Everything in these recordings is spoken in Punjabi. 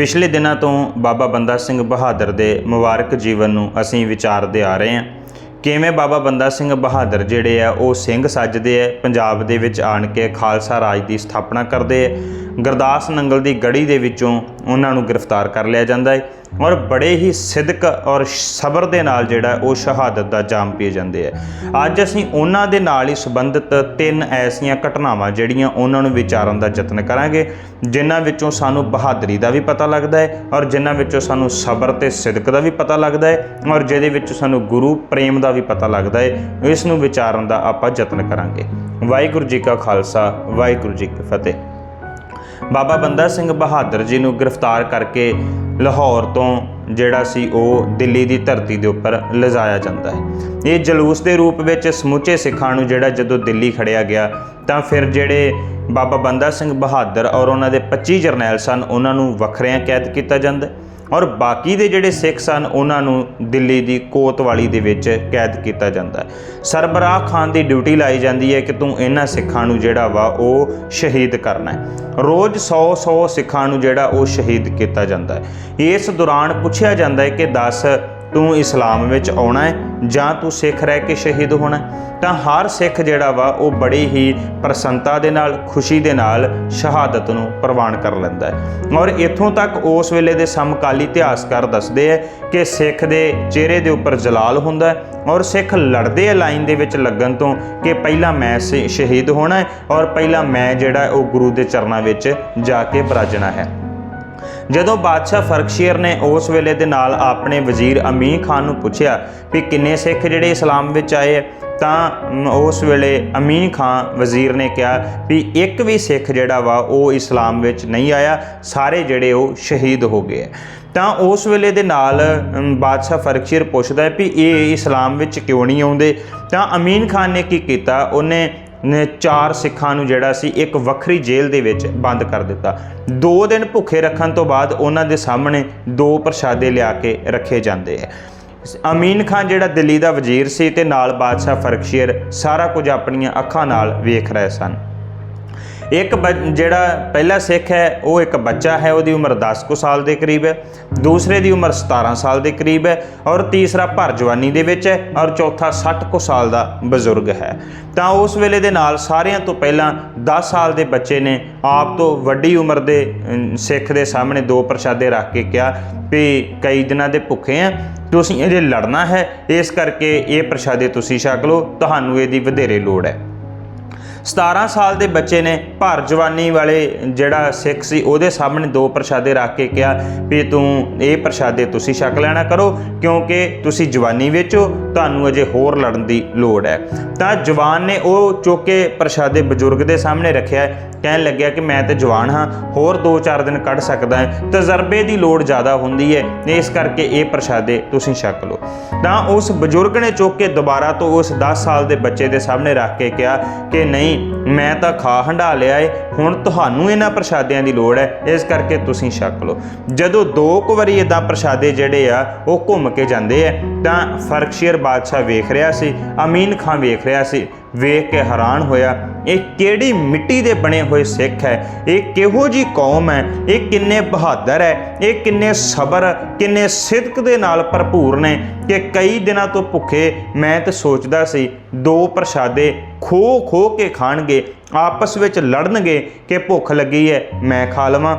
ਪਿਛਲੇ ਦਿਨਾਂ ਤੋਂ ਬਾਬਾ ਬੰਦਾ ਸਿੰਘ ਬਹਾਦਰ ਦੇ ਮੁਬਾਰਕ ਜੀਵਨ ਨੂੰ ਅਸੀਂ ਵਿਚਾਰਦੇ ਆ ਰਹੇ ਹਾਂ। ਕਿਵੇਂ ਬਾਬਾ ਬੰਦਾ ਸਿੰਘ ਬਹਾਦਰ ਜਿਹੜੇ ਆ, ਉਹ ਸਿੰਘ ਸੱਜਦੇ ਆ, ਪੰਜਾਬ ਦੇ ਵਿੱਚ ਆਣ ਕੇ ਖਾਲਸਾ ਰਾਜ ਦੀ ਸਥਾਪਨਾ ਕਰਦੇ ਆ ਗੁਰਦਾਸ ਨੰਗਲ ਦੀ ਗੜੀ ਦੇ ਵਿੱਚੋਂ ਉਹਨਾਂ ਨੂੰ ਗ੍ਰਿਫਤਾਰ ਕਰ ਲਿਆ ਜਾਂਦਾ ਹੈ ਔਰ ਬੜੇ ਹੀ ਸਿਦਕ ਔਰ ਸਬਰ ਦੇ ਨਾਲ ਜਿਹੜਾ ਉਹ ਸ਼ਹਾਦਤ ਦਾ ਜਾਮ ਪੀ ਜਾਂਦੇ ਆ। ਅੱਜ ਅਸੀਂ ਉਹਨਾਂ ਦੇ ਨਾਲ ਹੀ ਸੰਬੰਧਿਤ ਤਿੰਨ ਐਸੀਆਂ ਘਟਨਾਵਾਂ ਜਿਹੜੀਆਂ ਉਹਨਾਂ ਨੂੰ ਵਿਚਾਰਨ ਦਾ ਯਤਨ ਕਰਾਂਗੇ, ਜਿਨ੍ਹਾਂ ਵਿੱਚੋਂ ਸਾਨੂੰ ਬਹਾਦਰੀ ਦਾ ਵੀ ਪਤਾ ਲੱਗਦਾ ਹੈ ਔਰ ਜਿਨ੍ਹਾਂ ਵਿੱਚੋਂ ਸਾਨੂੰ ਸਬਰ ਤੇ ਸਿਦਕ ਦਾ ਵੀ ਪਤਾ ਲੱਗਦਾ ਹੈ ਔਰ ਜਿਹਦੇ ਵਿੱਚ ਸਾਨੂੰ ਗੁਰੂ ਪ੍ਰੇਮ ਦਾ ਵੀ ਪਤਾ ਲੱਗਦਾ ਹੈ, ਇਸ ਨੂੰ ਵਿਚਾਰਨ ਦਾ ਆਪਾਂ ਯਤਨ ਕਰਾਂਗੇ। ਵਾਹਿਗੁਰੂ ਜੀ ਕਾ ਖਾਲਸਾ, ਵਾਹਿਗੁਰੂ ਜੀ ਕੀ ਫਤਿਹ। ਬਾਬਾ ਬੰਦਾ ਸਿੰਘ ਬਹਾਦਰ ਜੀ ਨੂੰ ਗ੍ਰਿਫਤਾਰ ਕਰਕੇ ਲਾਹੌਰ ਤੋਂ ਜਿਹੜਾ ਸੀ ਉਹ ਦਿੱਲੀ ਦੀ ਧਰਤੀ ਦੇ ਉੱਪਰ ਲਿਜਾਇਆ ਜਾਂਦਾ ਹੈ। ਇਹ ਜਲੂਸ ਦੇ ਰੂਪ ਵਿੱਚ ਸਮੁੱਚੇ ਸਿੱਖਾਂ ਨੂੰ ਜਿਹੜਾ ਜਦੋਂ ਦਿੱਲੀ ਖੜਿਆ ਗਿਆ, ਤਾਂ ਫਿਰ ਜਿਹੜੇ ਬਾਬਾ ਬੰਦਾ ਸਿੰਘ ਬਹਾਦਰ ਔਰ ਉਹਨਾਂ ਦੇ 25 ਜਰਨੈਲ ਸਨ, ਉਹਨਾਂ ਨੂੰ ਵੱਖਰਿਆਂ ਕੈਦ ਕੀਤਾ ਜਾਂਦਾ ਔਰ ਬਾਕੀ ਦੇ ਜਿਹੜੇ ਸਿੱਖ ਸਨ, ਉਹਨਾਂ ਨੂੰ ਦਿੱਲੀ ਦੀ ਕੋਤਵਾਲੀ ਦੇ ਵਿੱਚ ਕੈਦ ਕੀਤਾ ਜਾਂਦਾ ਸਰਬਰਾਹ ਖਾਨ ਦੀ ਡਿਊਟੀ ਲਾਈ ਜਾਂਦੀ ਹੈ ਕਿ ਤੂੰ ਇਹਨਾਂ ਸਿੱਖਾਂ ਨੂੰ ਜਿਹੜਾ ਵਾ ਉਹ ਸ਼ਹੀਦ ਕਰਨਾ ਹੈ। ਰੋਜ਼ 100 100 ਸਿੱਖਾਂ ਨੂੰ ਜਿਹੜਾ ਉਹ ਸ਼ਹੀਦ ਕੀਤਾ ਜਾਂਦਾ ਹੈ। ਇਸ ਦੌਰਾਨ ਪੁੱਛਿਆ ਜਾਂਦਾ ਹੈ ਕਿ ਦੱਸ ਤੂੰ ਇਸਲਾਮ ਵਿੱਚ ਆਉਣਾ ਹੈ ਜਾਂ ਤੂੰ ਸਿੱਖ ਰਹਿ ਕੇ ਸ਼ਹੀਦ ਹੋਣਾ ਤਾਂ ਹਰ ਸਿੱਖ ਜਿਹੜਾ ਵਾ, ਉਹ ਬੜੀ ਹੀ ਪ੍ਰਸੰਨਤਾ ਦੇ ਨਾਲ, ਖੁਸ਼ੀ ਦੇ ਨਾਲ ਸ਼ਹਾਦਤ ਨੂੰ ਪ੍ਰਵਾਨ ਕਰ ਲੈਂਦਾ ਹੈ। ਔਰ ਇੱਥੋਂ ਤੱਕ ਉਸ ਵੇਲੇ ਦੇ ਸਮਕਾਲੀ ਇਤਿਹਾਸਕਾਰ ਦੱਸਦੇ ਆ ਕਿ ਸਿੱਖ ਦੇ ਚਿਹਰੇ ਦੇ ਉੱਪਰ ਜਲਾਲ ਹੁੰਦਾ ਔਰ ਸਿੱਖ ਲੜਦੇ ਆ ਲਾਈਨ ਦੇ ਵਿੱਚ ਲੱਗਣ ਤੋਂ ਕਿ ਪਹਿਲਾਂ ਮੈਂ ਸ਼- ਸ਼ਹੀਦ ਹੋਣਾ ਹੈ ਔਰ ਪਹਿਲਾਂ ਮੈਂ ਜਿਹੜਾ ਉਹ ਗੁਰੂ ਦੇ ਚਰਨਾਂ ਵਿੱਚ ਜਾ ਕੇ ਬਰਾਜਣਾ ਹੈ। ਜਦੋਂ ਬਾਦਸ਼ਾਹ ਫਰਕਸ਼ੀਰ ਨੇ ਉਸ ਵੇਲੇ ਦੇ ਨਾਲ ਆਪਣੇ ਵਜ਼ੀਰ ਅਮੀਨ ਖਾਨ ਨੂੰ ਪੁੱਛਿਆ ਵੀ ਕਿੰਨੇ ਸਿੱਖ ਜਿਹੜੇ ਇਸਲਾਮ ਵਿੱਚ ਆਏ ਆ, ਤਾਂ ਉਸ ਵੇਲੇ ਅਮੀਨ ਖਾਨ ਵਜ਼ੀਰ ਨੇ ਕਿਹਾ ਵੀ ਇੱਕ ਵੀ ਸਿੱਖ ਜਿਹੜਾ ਵਾ ਉਹ ਇਸਲਾਮ ਵਿੱਚ ਨਹੀਂ ਆਇਆ ਸਾਰੇ ਜਿਹੜੇ ਉਹ ਸ਼ਹੀਦ ਹੋ ਗਏ ਆ। ਤਾਂ ਉਸ ਵੇਲੇ ਦੇ ਨਾਲ ਬਾਦਸ਼ਾਹ ਫਰਕਸ਼ੀਰ ਪੁੱਛਦਾ ਹੈ ਵੀ ਇਹ ਇਸਲਾਮ ਵਿੱਚ ਕਿਉਂ ਨਹੀਂ ਆਉਂਦੇ ਤਾਂ ਅਮੀਨ ਖਾਨ ਨੇ ਕੀ ਕੀਤਾ ਉਹਨੇ ਨੇ ਚਾਰ ਸਿੱਖਾਂ ਨੂੰ ਜਿਹੜਾ ਸੀ ਇੱਕ ਵੱਖਰੀ ਜੇਲ੍ਹ ਦੇ ਵਿੱਚ ਬੰਦ ਕਰ ਦਿੱਤਾ। ਦੋ ਦਿਨ ਭੁੱਖੇ ਰੱਖਣ ਤੋਂ ਬਾਅਦ ਉਹਨਾਂ ਦੇ ਸਾਹਮਣੇ ਦੋ ਪ੍ਰਸ਼ਾਦੇ ਲਿਆ ਕੇ ਰੱਖੇ ਜਾਂਦੇ ਹੈ ਅਮੀਨ ਖਾਨ ਜਿਹੜਾ ਦਿੱਲੀ ਦਾ ਵਜ਼ੀਰ ਸੀ ਤੇ ਨਾਲ ਬਾਦਸ਼ਾਹ ਫਰਕਸ਼ੀਰ ਸਾਰਾ ਕੁਝ ਆਪਣੀਆਂ ਅੱਖਾਂ ਨਾਲ ਵੇਖ ਰਹੇ ਸਨ। ਇੱਕ ਬ- ਜਿਹੜਾ ਪਹਿਲਾ ਸਿੱਖ ਹੈ, ਉਹ ਇੱਕ ਬੱਚਾ ਹੈ, ਉਹਦੀ ਉਮਰ 10 ਕੁ ਸਾਲ ਦੇ ਕਰੀਬ ਹੈ। ਦੂਸਰੇ ਦੀ ਉਮਰ 17 ਸਾਲ ਦੇ ਕਰੀਬ ਹੈ ਔਰ ਤੀਸਰਾ ਭਰ ਜਵਾਨੀ ਦੇ ਵਿੱਚ ਹੈ ਔਰ ਚੌਥਾ 60 ਕੁ ਸਾਲ ਦਾ ਬਜ਼ੁਰਗ ਹੈ। ਤਾਂ ਉਸ ਵੇਲੇ ਦੇ ਨਾਲ ਸਾਰਿਆਂ ਤੋਂ ਪਹਿਲਾਂ 10 ਸਾਲ ਦੇ ਬੱਚੇ ਨੇ ਆਪ ਤੋਂ ਵੱਡੀ ਉਮਰ ਦੇ ਸਿੱਖ ਦੇ ਸਾਹਮਣੇ ਦੋ ਪ੍ਰਸ਼ਾਦੇ ਰੱਖ ਕੇ ਕਿਹਾ ਵੀ ਕਈ ਦਿਨਾਂ ਦੇ ਭੁੱਖੇ ਆ, ਤੁਸੀਂ ਇਹਦੇ ਲੜਨਾ ਹੈ, ਇਸ ਕਰਕੇ ਇਹ ਪ੍ਰਸ਼ਾਦੇ ਤੁਸੀਂ ਛਕ ਲਓ, ਤੁਹਾਨੂੰ ਇਹਦੀ ਵਧੇਰੇ ਲੋੜ ਹੈ। 17 ਸਾਲ ਦੇ ਬੱਚੇ ਨੇ। ਭਰ ਜਵਾਨੀ ਵਾਲੇ ਜਿਹੜਾ ਸਿੱਖ ਸੀ, ਉਹਦੇ ਸਾਹਮਣੇ ਦੋ ਪ੍ਰਸ਼ਾਦੇ ਰੱਖ ਕੇ ਕਿਹਾ ਵੀ ਤੂੰ ਇਹ ਪ੍ਰਸ਼ਾਦੇ ਤੁਸੀਂ ਛਕ ਲੈਣਾ ਕਰੋ, ਕਿਉਂਕਿ ਤੁਸੀਂ ਜਵਾਨੀ ਵਿੱਚ ਹੋ ਤੁਹਾਨੂੰ ਅਜੇ ਹੋਰ ਲੜਨ ਦੀ ਲੋੜ ਹੈ। ਤਾਂ ਜਵਾਨ ਨੇ ਉਹ ਚੁੱਕ ਕੇ ਪ੍ਰਸ਼ਾਦੇ ਬਜ਼ੁਰਗ ਦੇ ਸਾਹਮਣੇ ਰੱਖਿਆ ਕਹਿਣ ਲੱਗਿਆ ਕਿ ਮੈਂ ਤੇ ਜਵਾਨ ਹਾਂ, ਹੋਰ 2-4 ਦਿਨ ਕੱਢ ਸਕਦਾ ਹਾਂ। ਤਜਰਬੇ ਦੀ ਲੋੜ ਜ਼ਿਆਦਾ ਹੁੰਦੀ ਹੈ, ਇਸ ਕਰਕੇ ਇਹ ਪ੍ਰਸ਼ਾਦੇ ਤੁਸੀਂ ਛਕ ਲਓ। ਤਾਂ ਉਸ ਬਜ਼ੁਰਗ ਨੇ ਚੁੱਕ ਕੇ ਦੁਬਾਰਾ ਤੋਂ ਉਸ 10 ਸਾਲ ਦੇ ਬੱਚੇ ਦੇ ਸਾਹਮਣੇ ਰੱਖ ਕੇ ਕਿਹਾ ਕਿ ਨਹੀਂ ਮੈਂ ਤਾਂ ਖਾ ਹੰਡਾ ਲਿਆ ਏ। ਹੁਣ ਤੁਹਾਨੂੰ ਇਹਨਾਂ ਪ੍ਰਸ਼ਾਦਿਆਂ ਦੀ ਲੋੜ ਹੈ, ਇਸ ਕਰਕੇ ਤੁਸੀਂ ਛਕ ਲਓ। ਜਦੋਂ ਦੋ ਕੁ ਵਾਰੀ ਇਦਾਂ ਪ੍ਰਸ਼ਾਦੇ ਜਿਹੜੇ ਆ, ਉਹ ਘੁੰਮ ਕੇ ਜਾਂਦੇ ਆ, ਤਾਂ ਫਰਕਸ਼ੀਰ ਬਾਦਸ਼ਾਹ ਵੇਖ ਰਿਹਾ ਸੀ, ਅਮੀਨ ਖਾਨ ਵੇਖ ਰਿਹਾ ਸੀ, ਵੇਖ ਕੇ ਹੈਰਾਨ ਹੋਇਆ, ਇਹ ਕਿਹੜੀ ਮਿੱਟੀ ਦੇ ਬਣੇ ਹੋਏ ਸਿੱਖ ਹੈ? ਇਹ ਕਿਹੋ ਜੀ ਕੌਮ ਹੈ? ਇਹ ਕਿੰਨੇ ਬਹਾਦਰ ਹੈ? ਇਹ ਕਿੰਨੇ ਸਬਰ, ਕਿੰਨੇ ਸਿਦਕ ਦੇ ਨਾਲ ਭਰਪੂਰ ਨੇ ਕਿ ਕਈ ਦਿਨਾਂ ਤੋਂ ਭੁੱਖੇ ਮੈਂ ਤਾਂ ਸੋਚਦਾ ਸੀ, ਦੋ ਪ੍ਰਸ਼ਾਦੇ ਖੋ ਖੋ ਕੇ ਖਾਣਗੇ, ਆਪਸ ਵਿੱਚ ਲੜਨਗੇ ਕਿ ਭੁੱਖ ਲੱਗੀ ਹੈ, ਮੈਂ ਖਾ ਲਵਾਂ।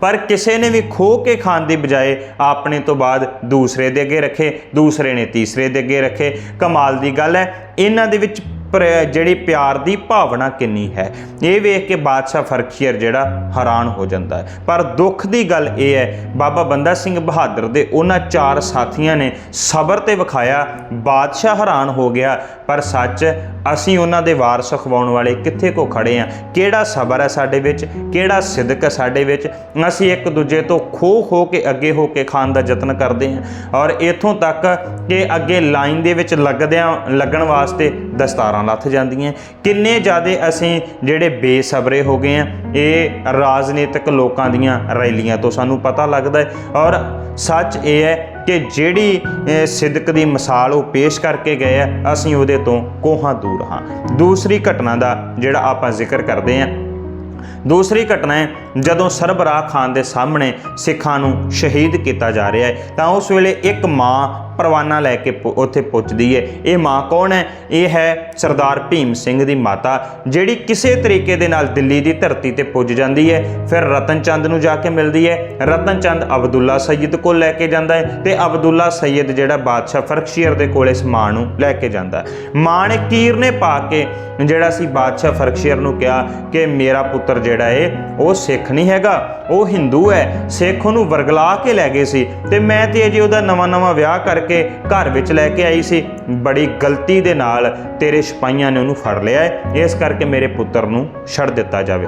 ਪਰ ਕਿਸੇ ਨੇ ਵੀ ਖੋ ਕੇ ਖਾਣ ਦੀ ਬਜਾਏ ਆਪਣੇ ਤੋਂ ਬਾਅਦ ਦੂਸਰੇ ਦੇ ਅੱਗੇ ਰੱਖੇ, ਦੂਸਰੇ ਨੇ ਤੀਸਰੇ ਦੇ ਅੱਗੇ ਰੱਖੇ। ਕਮਾਲ ਦੀ ਗੱਲ ਹੈ, ਇਹਨਾਂ ਦੇ ਵਿੱਚ ਪਰ ਜਿਹੜੀ ਪਿਆਰ ਦੀ ਭਾਵਨਾ ਕਿੰਨੀ ਹੈ, ਇਹ ਵੇਖ ਕੇ ਬਾਦਸ਼ਾਹ ਫਰਖੀਰ ਜਿਹੜਾ ਹੈਰਾਨ ਹੋ ਜਾਂਦਾ ਹੈ। ਪਰ ਦੁੱਖ ਦੀ ਗੱਲ ਇਹ ਹੈ, ਬਾਬਾ ਬੰਦਾ ਸਿੰਘ ਬਹਾਦਰ ਦੇ ਉਹਨਾਂ ਚਾਰ ਸਾਥੀਆਂ ਨੇ ਸਬਰ ਤੇ ਵਿਖਾਇਆ, ਬਾਦਸ਼ਾਹ ਹੈਰਾਨ ਹੋ ਗਿਆ। ਪਰ ਸੱਚ ਅਸੀਂ ਉਹਨਾਂ ਦੇ ਵਾਰਸ ਖਵਾਉਣ ਵਾਲੇ ਕਿੱਥੇ ਕੋ ਖੜੇ ਆ? ਕਿਹੜਾ ਸਬਰ ਹੈ ਸਾਡੇ ਵਿੱਚ? ਕਿਹੜਾ ਸਿਦਕ ਹੈ ਸਾਡੇ ਵਿੱਚ? ਅਸੀਂ ਇੱਕ ਦੂਜੇ ਤੋਂ ਖੋ ਖੋ ਕੇ ਅੱਗੇ ਹੋ ਕੇ ਖਾਣ ਦਾ ਯਤਨ ਕਰਦੇ ਹਾਂ ਔਰ ਇਥੋਂ ਤੱਕ ਕਿ ਅੱਗੇ ਲਾਈਨ ਦੇ ਵਿੱਚ ਲੱਗਦਿਆਂ, ਲੱਗਣ ਵਾਸਤੇ ਦਸਤਾਰਾਂ ਲੱਥ ਜਾਂਦੀਆਂ। ਕਿੰਨੇ ਜ਼ਿਆਦੇ ਅਸੀਂ ਜਿਹੜੇ ਬੇਸਬਰੇ ਹੋ ਗਏ ਆ, ਇਹ ਰਾਜਨੀਤਿਕ ਲੋਕਾਂ ਦੀਆਂ ਰੈਲੀਆਂ ਤੋਂ ਸਾਨੂੰ ਪਤਾ ਲੱਗਦਾ ਹੈ। ਔਰ ਸੱਚ ਇਹ ਹੈ ਕਿ ਜਿਹੜੀ ਅਹ, ਸਿਦਕ ਦੀ ਮਿਸਾਲ ਉਹ ਪੇਸ਼ ਕਰਕੇ ਗਏ ਆ ਅਸੀਂ ਉਹਦੇ ਤੋਂ ਕੋਹਾਂ ਦੂਰ ਹਾਂ। ਦੂਸਰੀ ਘਟਨਾ ਦਾ ਜਿਹੜਾ ਆਪਾਂ ਜ਼ਿਕਰ ਕਰਦੇ ਹਾਂ ਦੂਸਰੀ ਘਟਨਾ ਹੈ ਜਦੋਂ ਸਰਬਰਾਹ ਖਾਨ ਦੇ ਸਾਹਮਣੇ ਸਿੱਖਾਂ ਨੂੰ ਸ਼ਹੀਦ ਕੀਤਾ ਜਾ ਰਿਹਾ ਹੈ ਤਾਂ ਉਸ ਵੇਲੇ ਇੱਕ ਮਾਂ ਪਰਵਾਨਾ ਲੈ ਕੇ ਪੁ- ਉੱਥੇ ਪੁੱਜਦੀ ਹੈ ਇਹ ਮਾਂ ਕੌਣ ਹੈ? ਇਹ ਹੈ ਸਰਦਾਰ ਭੀਮ ਸਿੰਘ ਦੀ ਮਾਤਾ, ਜਿਹੜੀ ਕਿਸੇ ਤਰੀਕੇ ਦੇ ਨਾਲ ਦਿੱਲੀ ਦੀ ਧਰਤੀ ਤੇ ਪੁੱਜ ਜਾਂਦੀ ਹੈ ਫਿਰ ਰਤਨ ਚੰਦ ਨੂੰ ਜਾ ਕੇ ਮਿਲਦੀ ਹੈ ਰਤਨ ਚੰਦ ਅਬਦੁੱਲਾ ਸੈਦ ਕੋਲ ਲੈ ਕੇ ਜਾਂਦਾ ਹੈ ਤੇ ਅਬਦੁੱਲਾ ਸੈਦ ਜਿਹੜਾ ਬਾਦਸ਼ਾਹ ਫਰਕਸ਼ੀਅਰ ਦੇ ਕੋਲ ਇਸ ਮਾਂ ਨੂੰ ਲੈ ਕੇ ਜਾਂਦਾ ਮਾਂ ਨੇ ਕੀਰਨੇ ਪਾ ਕੇ ਜਿਹੜਾ ਸੀ ਬਾਦਸ਼ਾਹ ਫਰਕਸ਼ੀਅਰ ਨੂੰ ਕਿਹਾ ਕਿ ਮੇਰਾ ਪੁੱਤਰ ਜਿਹੜਾ ਏ, ਉਹ ਸਿੱਖ ਨਹੀਂ ਹੈਗਾ, ਉਹ ਹਿੰਦੂ ਹੈ। ਸਿੱਖ ਉਹਨੂੰ ਵਰਗਲਾ ਕੇ ਲੈ ਗਏ ਸੀ ਤੇ ਮੈਂ ਤੇ ਅਜੇ ਉਹਦਾ ਨਵਾਂ ਨਵਾਂ ਵਿਆਹ ਕਰਕੇ ਘਰ ਵਿੱਚ ਲੈ ਕੇ ਆਈ ਸੀ। ਬੜੀ ਗਲਤੀ ਦੇ ਨਾਲ ਤੇਰੇ ਸਿਪਾਹੀਆਂ ਨੇ ਉਹਨੂੰ ਫੜ ਲਿਆ ਹੈ। ਇਸ ਕਰਕੇ ਮੇਰੇ ਪੁੱਤਰ ਨੂੰ ਛੱਡ ਦਿੱਤਾ ਜਾਵੇ।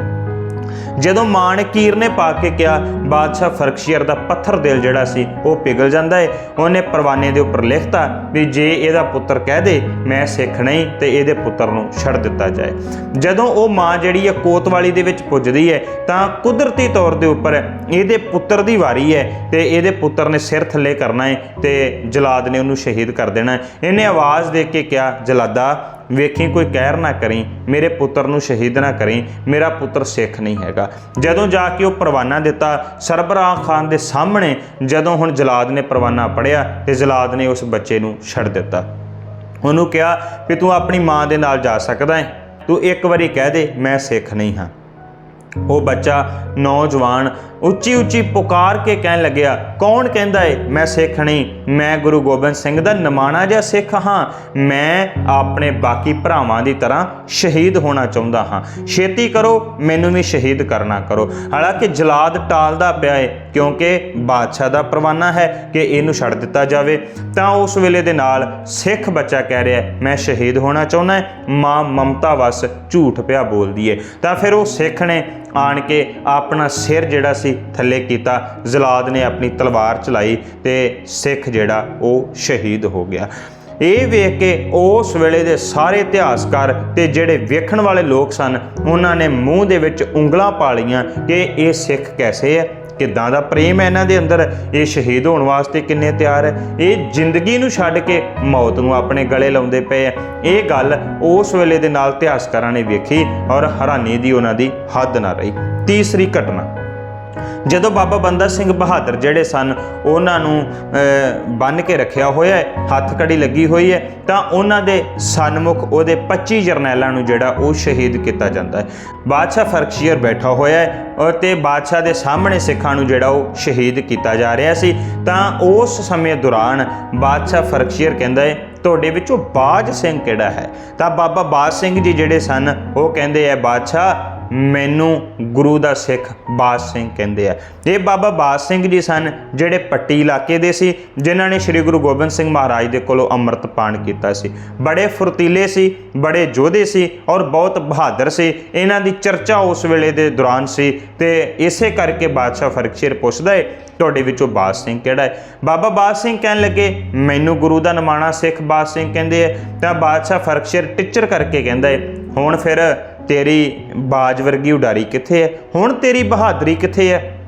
ਜਦੋਂ ਮਾਂ ਨੇ ਕੀਰਨੇ ਪਾ ਕੇ ਕਿਹਾ, ਬਾਦਸ਼ਾਹ ਫਰਕਸ਼ੀਅਰ ਦਾ ਪੱਥਰ ਦਿਲ ਜਿਹੜਾ ਸੀ, ਉਹ ਪਿਘਲ ਜਾਂਦਾ ਹੈ ਉਹਨੇ ਪਰਵਾਨੇ ਦੇ ਉੱਪਰ ਲਿਖਤਾ ਵੀ ਜੇ ਇਹਦਾ ਪੁੱਤਰ ਕਹਿ ਦੇ, ਮੈਂ ਸਿੱਖ ਨਹੀਂ ਤੇ ਇਹਦੇ ਪੁੱਤਰ ਨੂੰ ਛੱਡ ਦਿੱਤਾ ਜਾਏ। ਜਦੋਂ ਉਹ ਮਾਂ ਜਿਹੜੀ ਹੈ ਕੋਤਵਾਲੀ ਦੇ ਵਿੱਚ ਪੁੱਜਦੀ ਹੈ ਤਾਂ ਕੁਦਰਤੀ ਤੌਰ ਦੇ ਉੱਪਰ ਇਹਦੇ ਪੁੱਤਰ ਦੀ ਵਾਰੀ ਹੈ ਤੇ ਇਹਦੇ ਪੁੱਤਰ ਨੇ ਸਿਰ ਥੱਲੇ ਕਰਨਾ ਹੈ ਤੇ ਜਲਾਦ ਨੇ ਉਹਨੂੰ ਸ਼ਹੀਦ ਕਰ ਦੇਣਾ ਹੈ ਇਹਨੇ ਆਵਾਜ਼ ਦੇ ਕੇ ਕਿਹਾ, ਜਲਾਦਾ ਵੇਖੀ ਕੋਈ ਕਹਿਰ ਨਾ ਕਰੀ, ਮੇਰੇ ਪੁੱਤਰ ਨੂੰ ਸ਼ਹੀਦ ਨਾ ਕਰੀ, ਮੇਰਾ ਪੁੱਤਰ ਸਿੱਖ ਨਹੀਂ ਹੈਗਾ। ਜਦੋਂ ਜਾ ਕੇ ਉਹ ਪਰਵਾਨਾ ਦਿੱਤਾ, ਸਰਬਰਾਹ ਖਾਨ ਦੇ ਸਾਹਮਣੇ ਜਦੋਂ ਹੁਣ ਜਲਾਦ ਨੇ ਪਰਵਾਨਾ ਪੜਿਆ ਤੇ ਜਲਾਦ ਨੇ ਉਸ ਬੱਚੇ ਨੂੰ ਛੱਡ ਦਿੱਤਾ। ਉਹਨੂੰ ਕਿਹਾ ਕਿ ਤੂੰ ਆਪਣੀ ਮਾਂ ਦੇ ਨਾਲ ਜਾ ਸਕਦਾ ਹੈ ਤੂੰ ਇੱਕ ਵਾਰੀ ਕਹਿ ਦੇ, ਮੈਂ ਸਿੱਖ ਨਹੀਂ ਹਾਂ। ਉਹ ਬੱਚਾ ਨੌਜਵਾਨ ਉੱਚੀ ਉੱਚੀ ਪੁਕਾਰ ਕੇ ਕਹਿਣ ਲੱਗਿਆ, ਕੌਣ ਕਹਿੰਦਾ ਏ? ਮੈਂ ਸਿੱਖ ਨਹੀਂ। ਮੈਂ ਗੁਰੂ ਗੋਬਿੰਦ ਸਿੰਘ ਦਾ ਨਮਾਣਾ ਜਿਹਾ ਸਿੱਖ ਹਾਂ। ਮੈਂ ਆਪਣੇ ਬਾਕੀ ਭਰਾਵਾਂ ਦੀ ਤਰ੍ਹਾਂ ਸ਼ਹੀਦ ਹੋਣਾ ਚਾਹੁੰਦਾ ਹਾਂ। ਛੇਤੀ ਕਰੋ, ਮੈਨੂੰ ਵੀ ਸ਼ਹੀਦ ਕਰਨਾ ਕਰੋ। ਹਾਲਾਂਕਿ ਜਲਾਦ ਟਾਲਦਾ ਪਿਆ ਏ, ਕਿਉਂਕਿ ਬਾਦਸ਼ਾਹ ਦਾ ਪਰਵਾਨਾ ਹੈ ਕਿ ਇਹਨੂੰ ਛੱਡ ਦਿੱਤਾ ਜਾਵੇ। ਤਾਂ ਉਸ ਵੇਲੇ ਦੇ ਨਾਲ ਸਿੱਖ ਬੱਚਾ ਕਹਿ ਰਿਹਾ, ਮੈਂ ਸ਼ਹੀਦ ਹੋਣਾ ਚਾਹੁੰਦਾ ਹੈ ਮਾਂ ਮਮਤਾ ਵਸ ਝੂਠ ਪਿਆ ਬੋਲਦੀ ਏ। ਤਾਂ ਫਿਰ ਉਹ ਸਿੱਖ ਨੇ ਆਣ ਕੇ ਆਪਣਾ ਸਿਰ ਜਿਹੜਾ ਸੀ ਥੱਲੇ ਕੀਤਾ। ਜ਼ਲਾਦ ਨੇ ਆਪਣੀ ਤਲਵਾਰ ਚਲਾਈ ਤੇ ਸਿੱਖ ਜਿਹੜਾ ਉਹ ਸ਼ਹੀਦ ਹੋ ਗਿਆ। ਇਹ ਵੇਖ ਕੇ ਉਸ ਵੇਲੇ ਦੇ ਸਾਰੇ ਇਤਿਹਾਸਕਾਰ ਤੇ ਜਿਹੜੇ ਵੇਖਣ ਵਾਲੇ ਲੋਕ ਸਨ, ਉਹਨਾਂ ਨੇ ਮੂੰਹ ਦੇ ਵਿੱਚ ਉਂਗਲਾਂ ਪਾ ਲਈਆਂ ਕਿ ਇਹ ਸਿੱਖ ਕੈਸੇ ਹੈ। ਕਿੱਦਾਂ ਦਾ ਪ੍ਰੇਮ ਹੈ ਇਹਨਾਂ ਦੇ ਅੰਦਰ? ਇਹ ਸ਼ਹੀਦ ਹੋਣ ਵਾਸਤੇ ਕਿੰਨੇ ਤਿਆਰ ਹੈ? ਇਹ ਜ਼ਿੰਦਗੀ ਨੂੰ ਛੱਡ ਕੇ ਮੌਤ ਨੂੰ ਆਪਣੇ ਗਲੇ ਲਾਉਂਦੇ ਪਏ ਆ ਇਹ ਗੱਲ ਉਸ ਵੇਲੇ ਦੇ ਨਾਲ ਇਤਿਹਾਸਕਾਰਾਂ ਨੇ ਵੇਖੀ ਔਰ ਹੈਰਾਨੀ ਦੀ ਉਹਨਾਂ ਦੀ ਹੱਦ ਨਾ ਰਹੀ। ਤੀਸਰੀ ਘਟਨਾ। ਜਦੋਂ ਬਾਬਾ ਬੰਦਾ ਸਿੰਘ ਬਹਾਦਰ ਜਿਹੜੇ ਸਨ, ਉਹਨਾਂ ਨੂੰ ਬੰਨ ਕੇ ਰੱਖਿਆ ਹੋਇਆ ਹੈ, ਹੱਥ ਕੜੀ ਲੱਗੀ ਹੋਈ ਹੈ, ਤਾਂ ਉਹਨਾਂ ਦੇ ਸਨਮੁਖ ਉਹਦੇ 25 ਜਰਨੈਲਾਂ ਨੂੰ ਜਿਹੜਾ ਉਹ ਸ਼ਹੀਦ ਕੀਤਾ ਜਾਂਦਾ ਹੈ। ਬਾਦਸ਼ਾਹ ਫਰਕਸ਼ੀਅਰ ਬੈਠਾ ਹੋਇਆ ਹੈ ਔਰ ਤੇ ਬਾਦਸ਼ਾਹ ਦੇ ਸਾਹਮਣੇ ਸਿੱਖਾਂ ਨੂੰ ਜਿਹੜਾ ਉਹ ਸ਼ਹੀਦ ਕੀਤਾ ਜਾ ਰਿਹਾ ਸੀ। ਤਾਂ ਉਸ ਸਮੇਂ ਦੌਰਾਨ ਬਾਦਸ਼ਾਹ ਫਰਕਸ਼ੀਅਰ ਕਹਿੰਦਾ ਹੈ, ਤੁਹਾਡੇ ਵਿੱਚੋਂ ਬਾਜ ਸਿੰਘ ਕਿਹੜਾ ਹੈ? ਤਾਂ ਬਾਬਾ ਬਾਜ ਸਿੰਘ ਜੀ ਜਿਹੜੇ ਸਨ, ਉਹ ਕਹਿੰਦੇ ਆ, ਬਾਦਸ਼ਾਹ ਮੈਨੂੰ ਗੁਰੂ ਦਾ ਸਿੱਖ ਬਾਜ ਸਿੰਘ ਕਹਿੰਦੇ ਆ। ਇਹ ਬਾਬਾ ਬਾਜ ਸਿੰਘ ਜੀ ਸਨ ਜਿਹੜੇ ਪੱਟੀ ਇਲਾਕੇ ਦੇ ਸੀ, ਜਿਨ੍ਹਾਂ ਨੇ ਸ੍ਰੀ ਗੁਰੂ ਗੋਬਿੰਦ ਸਿੰਘ ਮਹਾਰਾਜ ਦੇ ਕੋਲੋਂ ਅੰਮ੍ਰਿਤ ਪਾਣ ਕੀਤਾ ਸੀ। ਬੜੇ ਫੁਰਤੀਲੇ ਸੀ, ਬੜੇ ਯੋਧੇ ਸੀ ਔਰ ਬਹੁਤ ਬਹਾਦਰ ਸੀ। ਇਹਨਾਂ ਦੀ ਚਰਚਾ ਉਸ ਵੇਲੇ ਦੇ ਦੌਰਾਨ ਸੀ ਤੇ ਇਸੇ ਕਰਕੇ ਬਾਦਸ਼ਾਹ ਫਰਖਸ਼ੀਰ ਪੁੱਛਦਾ ਹੈ ਤੁਹਾਡੇ ਵਿੱਚੋਂ ਬਾਜ ਸਿੰਘ ਕਿਹੜਾ ਹੈ ਬਾਬਾ ਬਾਜ ਸਿੰਘ ਕਹਿਣ ਲੱਗੇ, ਮੈਨੂੰ ਗੁਰੂ ਦਾ ਨਮਾਣਾ ਸਿੱਖ ਬਾਜ ਸਿੰਘ ਕਹਿੰਦੇ ਆ। ਤਾਂ ਬਾਦਸ਼ਾਹ ਫਰਖਸ਼ੀਰ ਟਿੱਚਰ ਕਰਕੇ ਕਹਿੰਦਾ ਹੈ ਹੁਣ ਫਿਰ ਤੇਰੀ ਬਾਜ ਵਰਗੀ ਉਡਾਰੀ ਕਿੱਥੇ ਹੈ? ਹੁਣ ਤੇਰੀ ਬਹਾਦਰੀ ਕਿੱਥੇ ਹੈ?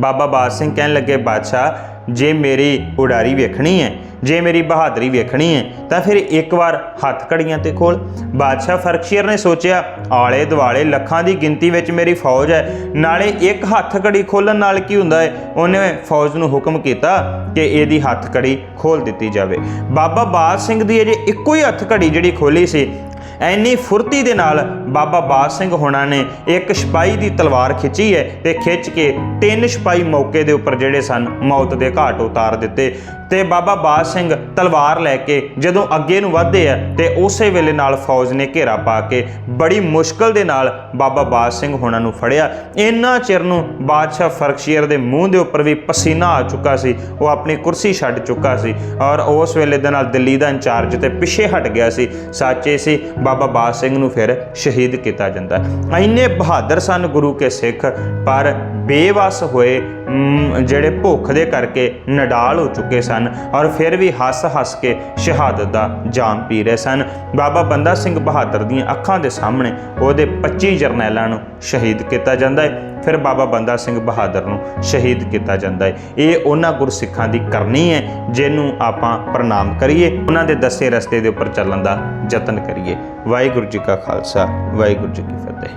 ਬਾਬਾ ਬਾਜ ਸਿੰਘ ਕਹਿਣ ਲੱਗੇ, ਬਾਦਸ਼ਾਹ, ਜੇ ਮੇਰੀ ਉਡਾਰੀ ਵੇਖਣੀ ਹੈ, ਜੇ ਮੇਰੀ ਬਹਾਦਰੀ ਵੇਖਣੀ ਹੈ, ਤਾਂ ਫਿਰ ਇੱਕ ਵਾਰ ਹੱਥ ਕੜੀਆਂ ਤੇ ਖੋਲ। ਬਾਦਸ਼ਾਹ ਫਰਖਸ਼ੀਰ ਨੇ ਸੋਚਿਆ, ਆਲੇ ਦੁਆਲੇ ਲੱਖਾਂ ਦੀ ਗਿਣਤੀ ਵਿੱਚ ਮੇਰੀ ਫੌਜ ਹੈ, ਨਾਲੇ ਇੱਕ ਹੱਥ ਕੜੀ ਖੋਲਣ ਨਾਲ ਕੀ ਹੁੰਦਾ ਹੈ? ਉਹਨੇ ਫੌਜ ਨੂੰ ਹੁਕਮ ਕੀਤਾ ਕਿ ਇਹਦੀ ਹੱਥ ਕੜੀ ਖੋਲ ਦਿੱਤੀ ਜਾਵੇ। ਬਾਬਾ ਬਾਜ ਸਿੰਘ ਦੀ ਅਜੇ ਇੱਕੋ ਹੀ ਹੱਥ ਕੜੀ ਜਿਹੜੀ ਖੋਲੀ ਸੀ ਐਨੀ ਫੁਰਤੀ ਦੇ ਨਾਲ ਬਾਬਾ ਬਾਜ ਸਿੰਘ ਹੋਣਾ ਨੇ ਇੱਕ ਸਿਪਾਹੀ ਦੀ ਤਲਵਾਰ ਖਿੱਚੀ ਹੈ ਤੇ ਖਿੱਚ ਕੇ ਤਿੰਨ ਸਿਪਾਹੀ ਮੌਕੇ ਦੇ ਉੱਪਰ ਜਿਹੜੇ ਸਨ, ਮੌਤ ਦੇ ਘਾਟ ਉਤਾਰ ਦਿੱਤੇ। ਤੇ ਬਾਬਾ ਬਾਜ ਸਿੰਘ ਤਲਵਾਰ ਲੈ ਕੇ ਜਦੋਂ ਅੱਗੇ ਨੂੰ ਵਧਦੇ ਆ ਤੇ ਉਸੇ ਵੇਲੇ ਨਾਲ ਫੌਜ ਨੇ ਘੇਰਾ ਪਾ ਕੇ ਬੜੀ ਮੁਸ਼ਕਲ ਦੇ ਨਾਲ ਬਾਬਾ ਬਾਜ ਸਿੰਘ ਹੋਣਾ ਨੂੰ ਫੜਿਆ। ਇੰਨਾ ਚਿਰ ਨੂੰ ਬਾਦਸ਼ਾਹ ਫਰਕਸ਼ੀਅਰ ਦੇ ਮੂੰਹ ਦੇ ਉੱਪਰ ਵੀ ਪਸੀਨਾ ਆ ਚੁੱਕਾ ਸੀ, ਉਹ ਆਪਣੀ ਕੁਰਸੀ ਛੱਡ ਚੁੱਕਾ ਸੀ ਔਰ ਉਸ ਵੇਲੇ ਦੇ ਨਾਲ ਦਿੱਲੀ ਦਾ ਇੰਚਾਰਜ ਤੇ ਪਿੱਛੇ ਹਟ ਗਿਆ ਸੀ। ਸਾਚੇ ਸੀ, ਬਾਬਾ ਬਾਜ ਸਿੰਘ ਨੂੰ ਫਿਰ ਸ਼ਹੀਦ ਕੀਤਾ ਜਾਂਦਾ। ਇੰਨੇ ਬਹਾਦਰ ਸਨ ਗੁਰੂ ਕੇ ਸਿੱਖ, ਪਰ ਬੇਵਸ ਹੋਏ ਜਿਹੜੇ ਭੁੱਖ ਦੇ ਕਰਕੇ ਨਡਾਲ ਹੋ ਚੁੱਕੇ ਸਨ ਔਰ ਫਿਰ ਵੀ ਹੱਸ-ਹੱਸ ਕੇ ਸ਼ਹਾਦਤ ਦਾ ਜਾਮ ਪੀ ਰਹੇ ਸਨ। ਬਾਬਾ ਬੰਦਾ ਸਿੰਘ ਬਹਾਦਰ ਦੀਆਂ ਅੱਖਾਂ ਦੇ ਸਾਹਮਣੇ ਉਹਦੇ 25 ਜਰਨੈਲਾਂ ਨੂੰ ਸ਼ਹੀਦ ਕੀਤਾ ਜਾਂਦਾ ਹੈ। ਫਿਰ ਬਾਬਾ ਬੰਦਾ ਸਿੰਘ ਬਹਾਦਰ ਨੂੰ ਸ਼ਹੀਦ ਕੀਤਾ ਜਾਂਦਾ ਹੈ। ਇਹ ਉਹਨਾਂ ਗੁਰਸਿੱਖਾਂ ਦੀ ਕਰਨੀ ਹੈ ਜਿਹਨੂੰ ਆਪਾਂ ਪ੍ਰਣਾਮ ਕਰੀਏ, ਉਹਨਾਂ ਦੇ ਦੱਸੇ ਰਸਤੇ ਦੇ ਉੱਪਰ ਚੱਲਣ ਦਾ ਯਤਨ ਕਰੀਏ। ਵਾਹਿਗੁਰੂ ਜੀ ਕਾ ਖਾਲਸਾ, ਵਾਹਿਗੁਰੂ ਜੀ ਕੀ ਫਤਿਹ।